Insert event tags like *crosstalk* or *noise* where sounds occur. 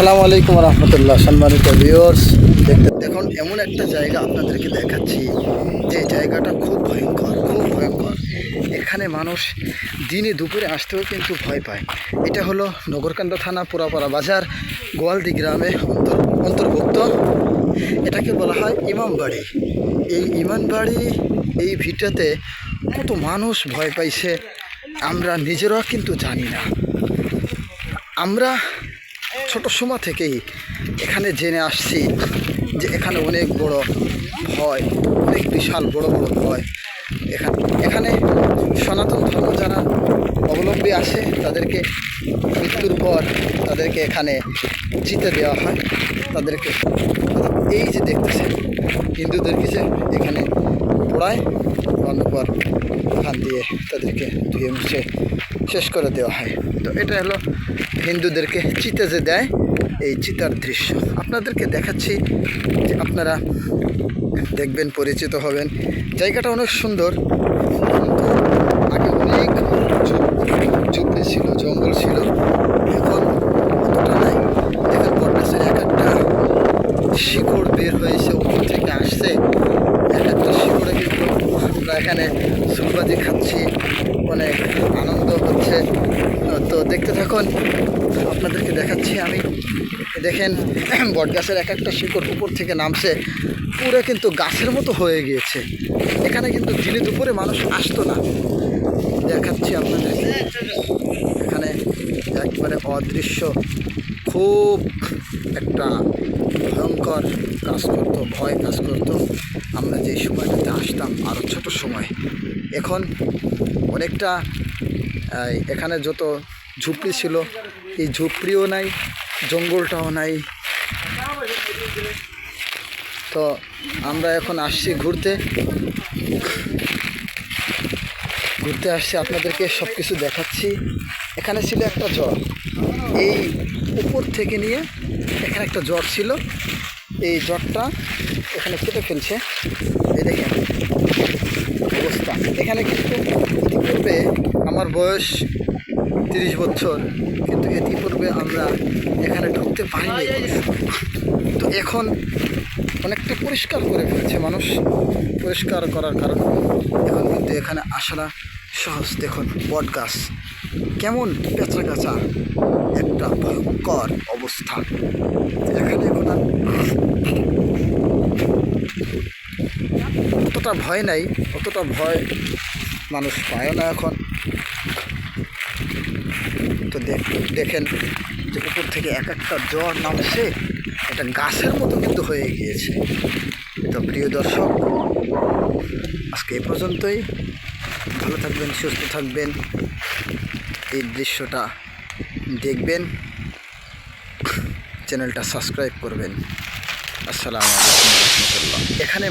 আসসালামু আলাইকুম রহমতুল্লাহ, সম্মানিত ভিউয়ার্স দেখতে দেখুন, এমন একটা জায়গা আপনাদেরকে দেখাচ্ছি। যে জায়গাটা খুব ভয়ঙ্কর খুব ভয়ঙ্কর। এখানে মানুষ দিনে দুপুরে আসতেও কিন্তু ভয় পায়। এটা হলো নগরকান্ড থানা পুরাপাড়া বাজার, গোয়ালদি গ্রামে অন্তর অন্তর্ভুক্ত। এটাকে বলা হয় ইমামবাড়ি। এই ইমামবাড়ি, এই ভিটাতে কত মানুষ ভয় পাইছে, আমরা নিজেরা কিন্তু জানি না। আমরা ছোট সময় থেকেই এখানে জেনে আসছি যে এখানে অনেক বড় ভয়, অনেক বিশাল বড় বড় ভয়। এখানে এখানে সনাতন ধর্ম যারা অবলম্বী আসে, তাদেরকে মৃত্যুর পর তাদেরকে এখানে জিতে দেওয়া হয়। তাদেরকে এই যে দেখতেছেন হিন্দুদেরকে যে এখানে পোড়ায় পোড়ানোর পর ওখান দিয়ে তাদেরকে ধুয়ে মুছে শেষ করে দেওয়া হয়। তো এটা হলো হিন্দুদেরকে চিতে যে দেয়, এই চিতার দৃশ্য। আপনাদেরকে দেখাচ্ছি যে আপনারা দেখবেন, পরিচিত হবেন। জায়গাটা অনেক সুন্দর। আগে অনেক ঝুপড়ি ছিল, জঙ্গল ছিল। এখন অতটা নাই। দেখেন বটগাছের এক একটা শিকড় বের হয়েছে, উপর থেকে আসছে। এক একটা শিকড়ে কিন্তু আমরা এখানে দেখতে থাকুন, আপনাদেরকে দেখাচ্ছি আমি। দেখেন, *clears throat* বটগাছের এক একটা শিকড় উপর থেকে নামছে, পুরো কিন্তু গাছের মতো হয়ে গিয়েছে। এখানে কিন্তু দিনে দুপুরে মানুষ আসতো না। দেখাচ্ছি আপনাদেরকে। এখানে একবারে অদৃশ্য, খুব একটা ভয়ঙ্কর কাজ করতো, ভয় কাজ করতো। আমরা যে সময়টাতে আসতাম আরও ছোট সময়। এখন অনেকটা এখানে যত ঝুপড়ি ছিল। এই ঝুপড়িও নাই, জঙ্গলটাও নাই। তো আমরা এখন আসছি ঘুরতে। ঘুরতে আসছি, আপনাদেরকে সব কিছু দেখাচ্ছি। এখানে ছিল একটা জ্বর এই উপর থেকে নিয়ে এখানে একটা জ্বর ছিল। এই জ্বরটা এখানে কেটে ফেলছে। এই দেখেন অবস্থা। এখানে কিন্তু আমার বয়স তিরিশ বছর। কিন্তু ইতিপূর্বে আমরা এখানে ঢুকতে পারিনি তো এখন অনেকটা পরিষ্কার করে ফেলছে মানুষ। পরিষ্কার করার কারণে এখন কিন্তু এখানে আসাটা সহজ। দেখুন, বট গাছ। কেমন পেঁচা কাঁচা একটা ভয়ঙ্কর অবস্থা। এখানে এখন অতটা ভয় নাই। অতটা ভয় মানুষ পায় না এখন। তো দেখ- দেখেন যে উপর থেকে এক একটা জ্বর নামছে, এটা গাছের মতো কিন্তু হয়ে গিয়েছে। তো প্রিয় দর্শক, আজকে এ পর্যন্তই। ভালো থাকবেন, সুস্থ থাকবেন। এই দৃশ্যটা দেখবেন। চ্যানেলটা সাবস্ক্রাইব করবেন। আসসালামু আলাইকুম রহমতুল্লাহ। এখানে